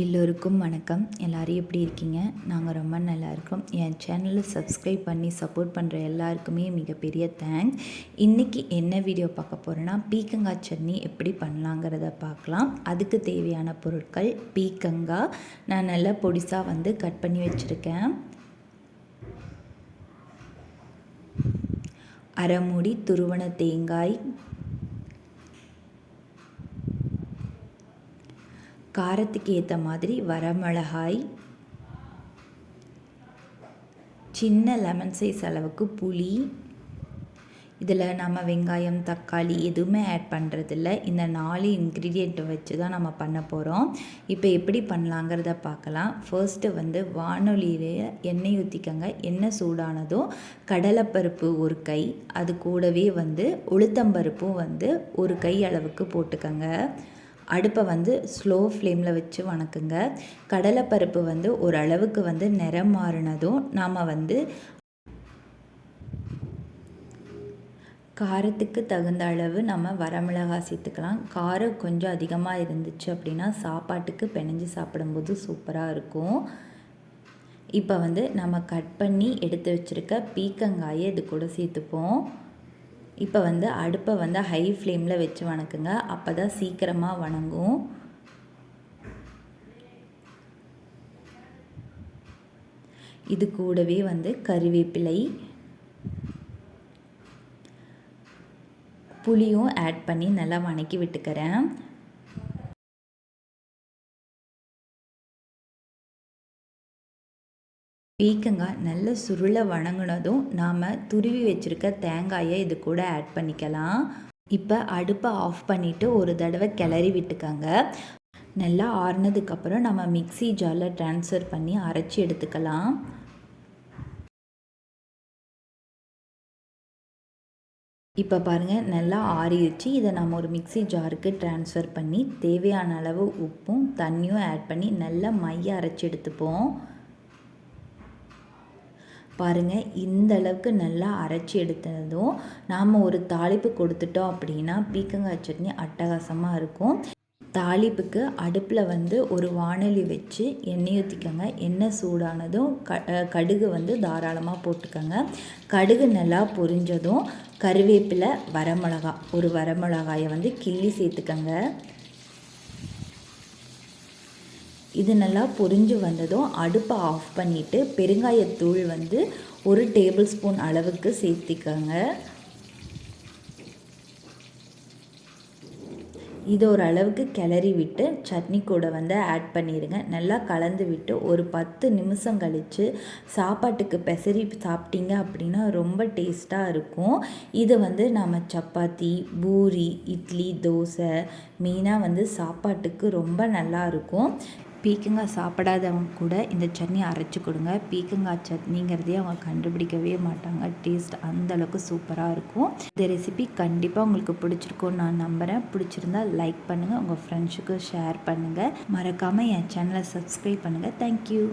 எல்லோருக்கும் வணக்கம். எல்லோரும் எப்படி இருக்கீங்க? நாங்கள் ரொம்ப நல்லா இருக்கோம். என் சேனலை சப்ஸ்கிரைப் பண்ணி சப்போர்ட் பண்ணுற எல்லாருக்குமே மிகப்பெரிய தேங்க்ஸ் இன்றைக்கி என்ன வீடியோ பார்க்க போகிறேன்னா பீக்கங்காய் சட்னி எப்படி பண்ணலாங்கிறத பார்க்கலாம். அதுக்கு தேவையான பொருட்கள் பீக்கங்காய் நான் நல்லா பொடிசாக வந்து கட் பண்ணி வச்சுருக்கேன். அரை மூடி துருவன தேங்காய் காரத்துக்கு ஏற்ற மாதிரி வரமிளகாய் சின்ன லெமன் சைஸ் அளவுக்கு புளி. இதில் நம்ம வெங்காயம் தக்காளி எதுவுமே ஆட் பண்ணுறதில்ல இந்த நாலு இன்க்ரீடியண்ட்டை வச்சு தான் நம்ம பண்ண போகிறோம் இப்போ எப்படி பண்ணலாங்கிறத பார்க்கலாம். ஃபர்ஸ்ட்டு வந்து வானொலியிலே எண்ணெய் ஊற்றிக்கங்க எண்ணெய் சூடானதும் கடலைப்பருப்பு ஒரு கை. அது கூடவே வந்து உளுத்தம்பருப்பும் வந்து ஒரு கை அளவுக்கு போட்டுக்கங்க. அடுப்பை வந்து ஸ்லோ ஃப்ளேமில் வச்சு வணக்குங்க. கடலைப்பருப்பு வந்து ஓரளவுக்கு வந்து நிறம் மாறினதும் நாம் வந்து காரத்துக்கு தகுந்த அளவு நம்ம வரமிளகாய் சேர்த்துக்கலாம். காரம் கொஞ்சம் அதிகமாக இருந்துச்சு அப்படின்னா சாப்பாட்டுக்கு பிணைஞ்சு சாப்பிடும்போது சூப்பராக இருக்கும். இப்போ வந்து நம்ம கட் பண்ணி எடுத்து வச்சுருக்க பீக்கங்காயை இது கூட சேர்த்துப்போம். இப்போ வந்து அடுப்பை வந்து ஹை ஃப்ளேமில் வச்சு வணக்குங்க. அப்போ தான் சீக்கிரமாக வணங்கும். இது கூடவே வந்து கறிவேப்பிலை. புளியும் ஆட் பண்ணி நல்லா வணக்கி விட்டுக்கிறேன். பீக்கங்காய் நல்ல சுருளை வணங்கினதும் நாம் துருவி வச்சுருக்க தேங்காயை இது கூட ஆட் பண்ணிக்கலாம். இப்போ அடுப்பை ஆஃப் பண்ணிவிட்டு ஒரு தடவை கிளறி விட்டுக்கோங்க. நல்லா ஆறுனதுக்கப்புறம் நம்ம மிக்சி ஜாரில் ட்ரான்ஸ்ஃபர் பண்ணி அரைச்சி எடுத்துக்கலாம். இப்போ பாருங்கள் நல்லா ஆறிடுச்சு. இதை நம்ம ஒரு மிக்சி ஜாருக்கு ட்ரான்ஸ்ஃபர் பண்ணி தேவையான அளவு உப்பும் தண்ணியும் ஆட் பண்ணி நல்லா மைய அரைச்சி எடுத்துப்போம். பாருங்கள் இந்த அளவுக்கு நல்லா அரைச்சி எடுத்ததும் நாம் ஒரு தாளிப்பு கொடுத்துட்டோம் அப்படின்னா பீக்கங்காய் சட்னி அட்டகாசமாக இருக்கும். தாளிப்புக்கு அடுப்பில் வந்து ஒரு வானொலி வச்சு எண்ணெய் ஊற்றிக்கோங்க எண்ணெய் சூடானதும் க கடுகு வந்து தாராளமாக போட்டுக்கோங்க. கடுகு நல்லா பொரிஞ்சதும் கருவேப்பிலை வரமிளகா ஒரு வரமிளகாயை வந்து கிள்ளி சேர்த்துக்கோங்க. இது நல்லா பொரிஞ்சு வந்ததும் அடுப்பை ஆஃப் பண்ணிவிட்டு பெருங்காயத்தூள் வந்து ஒரு டேபிள் ஸ்பூன் அளவுக்கு சேர்த்திக்கோங்க. இது ஒரு அளவுக்கு கிளறி விட்டு சட்னி கூட வந்து ஆட் பண்ணிடுங்க நல்லா கலந்து விட்டு ஒரு பத்து நிமிஷம் கழித்து சாப்பாட்டுக்கு பெசரி சாப்பிட்டீங்க அப்படின்னா ரொம்ப டேஸ்ட்டாக இருக்கும். இது வந்து நம்ம சப்பாத்தி பூரி இட்லி தோசை மெயினாக வந்து சாப்பாட்டுக்கு ரொம்ப நல்லா இருக்கும். பீக்கங்காய் சாப்பிடாதவங்க கூட இந்த சட்னி அரைச்சி கொடுங்க. பீக்கங்காய் சட்னிங்கிறதே அவங்க கண்டுபிடிக்கவே மாட்டாங்க. டேஸ்ட் அந்தளவுக்கு சூப்பராக இருக்கும். இந்த ரெசிபி கண்டிப்பாக உங்களுக்கு பிடிச்சிருக்கும்னு நான் நம்புகிறேன் பிடிச்சிருந்தா லைக் பண்ணுங்கள் உங்கள் ஃப்ரெண்ட்ஸுக்கு ஷேர் பண்ணுங்கள் மறக்காமல் என் சேனலை சப்ஸ்கிரைப் பண்ணுங்கள் தேங்க்யூ